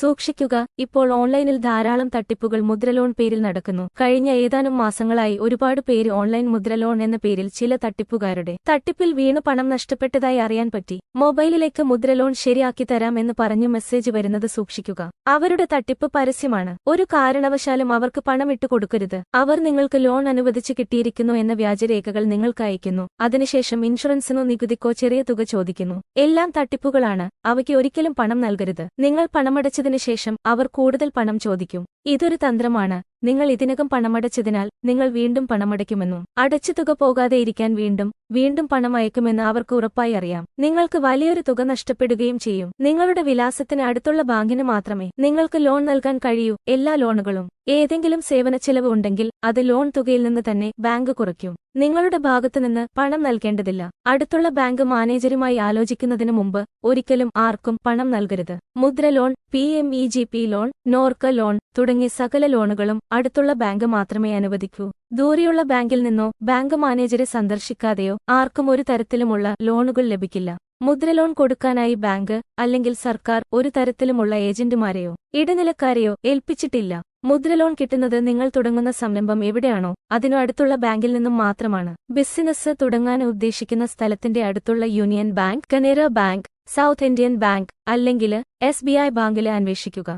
സൂക്ഷിക്കുക. ഇപ്പോൾ ഓൺലൈനിൽ ധാരാളം തട്ടിപ്പുകൾ മുദ്രലോൺ പേരിൽ നടക്കുന്നു. കഴിഞ്ഞ ഏതാനും മാസങ്ങളായി ഒരുപാട് പേര് ഓൺലൈൻ മുദ്രലോൺ എന്ന പേരിൽ ചില തട്ടിപ്പുകാരുടെ തട്ടിപ്പിൽ വീണു പണം നഷ്ടപ്പെട്ടതായി അറിയാൻ പറ്റി. മൊബൈലിലേക്ക് മുദ്രലോൺ ശരിയാക്കി തരാം എന്ന് പറഞ്ഞു മെസ്സേജ് വരുന്നത് സൂക്ഷിക്കുക. അവരുടെ തട്ടിപ്പ് പരസ്യമാണ്. ഒരു കാരണവശാലും അവർക്ക് പണം ഇട്ടുകൊടുക്കരുത് അവർ നിങ്ങൾക്ക് ലോൺ അനുവദിച്ച് കിട്ടിയിരിക്കുന്നു എന്ന വ്യാജരേഖകൾ നിങ്ങൾക്ക് അയക്കുന്നു അതിനുശേഷം ഇൻഷുറൻസിനോ നികുതിക്കോ ചെറിയ തുക ചോദിക്കുന്നു. എല്ലാം തട്ടിപ്പുകളാണ്. അവയ്ക്ക് ഒരിക്കലും പണം നൽകരുത്. നിങ്ങൾ പണമടച്ചതിനു ശേഷം അവർ കൂടുതൽ പണം ചോദിക്കും. ഇതൊരു തന്ത്രമാണ്. നിങ്ങൾ ഇതിനകം പണമടച്ചതിനാൽ നിങ്ങൾ വീണ്ടും പണമടയ്ക്കുമെന്നും അടച്ചു തുക പോകാതെ ഇരിക്കാൻ വീണ്ടും വീണ്ടും പണം അയക്കുമെന്ന് അവർക്ക് ഉറപ്പായി അറിയാം. നിങ്ങൾക്ക് വലിയൊരു തുക നഷ്ടപ്പെടുകയും ചെയ്യും. നിങ്ങളുടെ വിലാസത്തിന് അടുത്തുള്ള ബാങ്കിന് മാത്രമേ നിങ്ങൾക്ക് ലോൺ നൽകാൻ കഴിയൂ. എല്ലാ ലോണുകളും ഏതെങ്കിലും സേവന ചെലവ് ഉണ്ടെങ്കിൽ അത് ലോൺ തുകയിൽ നിന്ന് തന്നെ ബാങ്ക് കുറയ്ക്കും. നിങ്ങളുടെ ഭാഗത്തുനിന്ന് പണം നൽകേണ്ടതില്ല. അടുത്തുള്ള ബാങ്ക് മാനേജരുമായി ആലോചിക്കുന്നതിനു മുമ്പ് ഒരിക്കലും ആർക്കും പണം നൽകരുത്. Mudra loan P M E G P loan Norka loan തുടങ്ങിയ സകല ലോണുകളും അടുത്തുള്ള ബാങ്ക് മാത്രമേ അനുവദിക്കൂ. ദൂരെയുള്ള ബാങ്കിൽ നിന്നോ ബാങ്ക് മാനേജരെ സന്ദർശിക്കാതെയോ ആർക്കും ഒരു തരത്തിലുമുള്ള ലോണുകൾ ലഭിക്കില്ല. മുദ്ര ലോൺ കൊടുക്കാനായി ബാങ്ക് അല്ലെങ്കിൽ സർക്കാർ ഒരു തരത്തിലുമുള്ള ഏജന്റുമാരെയോ ഇടനിലക്കാരെയോ ഏൽപ്പിച്ചിട്ടില്ല. മുദ്രലോൺ കിട്ടുന്നത് നിങ്ങൾ തുടങ്ങുന്ന സംരംഭം എവിടെയാണോ അതിനു അടുത്തുള്ള ബാങ്കിൽ നിന്നും മാത്രമാണ്. ബിസിനസ് തുടങ്ങാൻ ഉദ്ദേശിക്കുന്ന സ്ഥലത്തിന്റെ അടുത്തുള്ള Union Bank Canara Bank South Indian Bank അല്ലെങ്കിൽ എസ് ബാങ്കിലെ അന്വേഷിക്കുക.